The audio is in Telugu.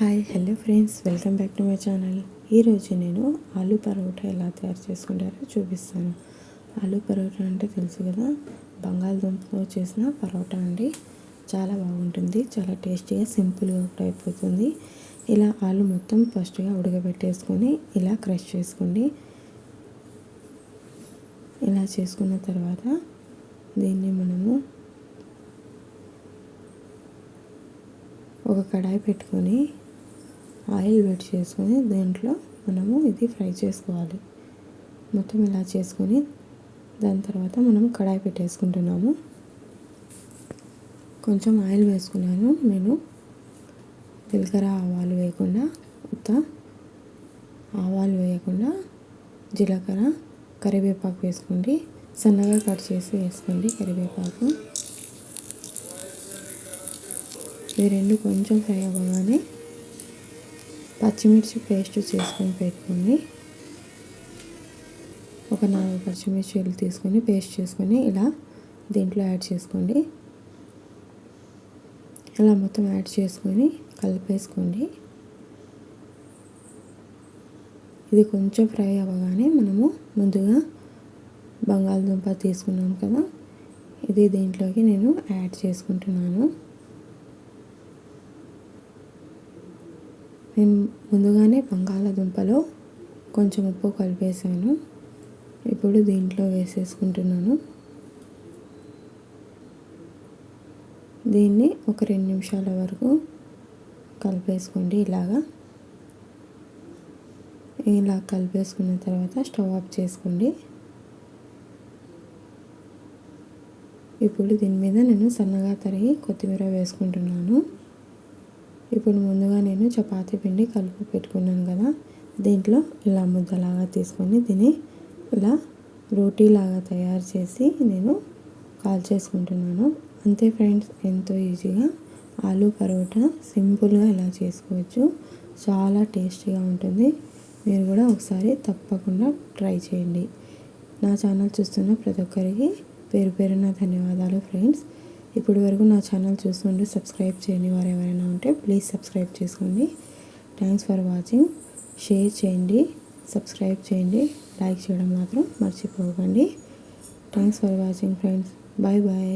Hi hello friends welcome back to my channel. ఈరోజు నేను ఆలూ పరోటా ఎలా తయారు చేసుకుంటారో చూపిస్తాను. ఆలూ పరోటా అంటే తెలుసు కదా బంగాళదుంపతో చేసిన పరోటా అండి. చాలా బాగుంటుంది చాలా టేస్టీగా సింపుల్గా కూడా అయిపోతుంది. ఇలా ఆలు మొత్తం ఫస్ట్గా ఉడకబెట్టేసుకొని ఇలా క్రష్ చేసుకోండి ఇలా చేసుకున్న తర్వాత దీన్ని మనము ఒక కడాయి పెట్టుకొని ఆయిల్ వేడి చేసుకొని దీంట్లో మనము ఇది ఫ్రై చేసుకోవాలి. మొత్తం ఇలా చేసుకొని దాని తర్వాత మనం కడాయి పెట్టేసుకుంటున్నాము. కొంచెం ఆయిల్ వేసుకున్నాను. నేను జీలకర్ర ఆవాలు వేయకుండా ఉత్త ఆవాలు వేయకుండా జీలకర్ర కరివేపాకు వేసుకోండి. సన్నగా కట్ చేసి వేసుకోండి కరివేపాకు. ఇవి రెండు కొంచెం ఫ్రై అవ్వగానే పచ్చిమిర్చి పేస్ట్ చేసుకొని పెట్టుకోండి ఒక నాలుగు పచ్చిమిర్చిలు తీసుకొని పేస్ట్ చేసుకొని ఇలా దీంట్లో యాడ్ చేసుకోండి. ఇలా మొత్తం యాడ్ చేసుకొని కలిపేసుకోండి. ఇది కొంచెం ఫ్రై అవ్వగానే మనము ముందుగా బంగాళదుంప తీసుకున్నాం కదా ఇది దీంట్లోకి నేను యాడ్ చేసుకుంటున్నాను. నేను ముందుగానే బంగాళాదుంపలో కొంచెం ఉప్పు కలిపేసాను ఇప్పుడు దీంట్లో వేసేసుకుంటున్నాను. దీన్ని ఒక రెండు నిమిషాల వరకు కలిపేసుకోండి ఇలాగా. ఇలా కలిపేసుకున్న తర్వాత స్టవ్ ఆఫ్ చేసుకోండి. ఇప్పుడు దీని మీద నేను సన్నగా తరిగి కొత్తిమీర వేసుకుంటున్నాను. ఇప్పుడు ముందుగా నేను చపాతీ పిండి కలిపి పెట్టుకున్నాను కదా దీంట్లో ఇలా ముద్దలాగా తీసుకొని తిని ఇలా రోటీలాగా తయారు చేసి నేను కాల్ చేసుకుంటున్నాను అంతే ఫ్రెండ్స్ ఎంతో ఈజీగా ఆలూ పరోటా సింపుల్గా ఇలా చేసుకోవచ్చు. చాలా టేస్టీగా ఉంటుంది. మీరు కూడా ఒకసారి తప్పకుండా ట్రై చేయండి. నా ఛానల్ చూస్తున్న ప్రతి ఒక్కరికి పేరు పేరున ధన్యవాదాలు ఫ్రెండ్స్. ఇప్పటి వరకు నా ఛానల్ చూస్తుంటే సబ్స్క్రైబ్ చేయని వారు ఎవరైనా ఉంటే ప్లీజ్ సబ్స్క్రైబ్ చేసుకోండి. థ్యాంక్స్ ఫర్ వాచింగ్ షేర్ చేయండి. సబ్స్క్రైబ్ చేయండి. లైక్ చేయడం మాత్రం మర్చిపోకండి. Thanks for watching friends bye bye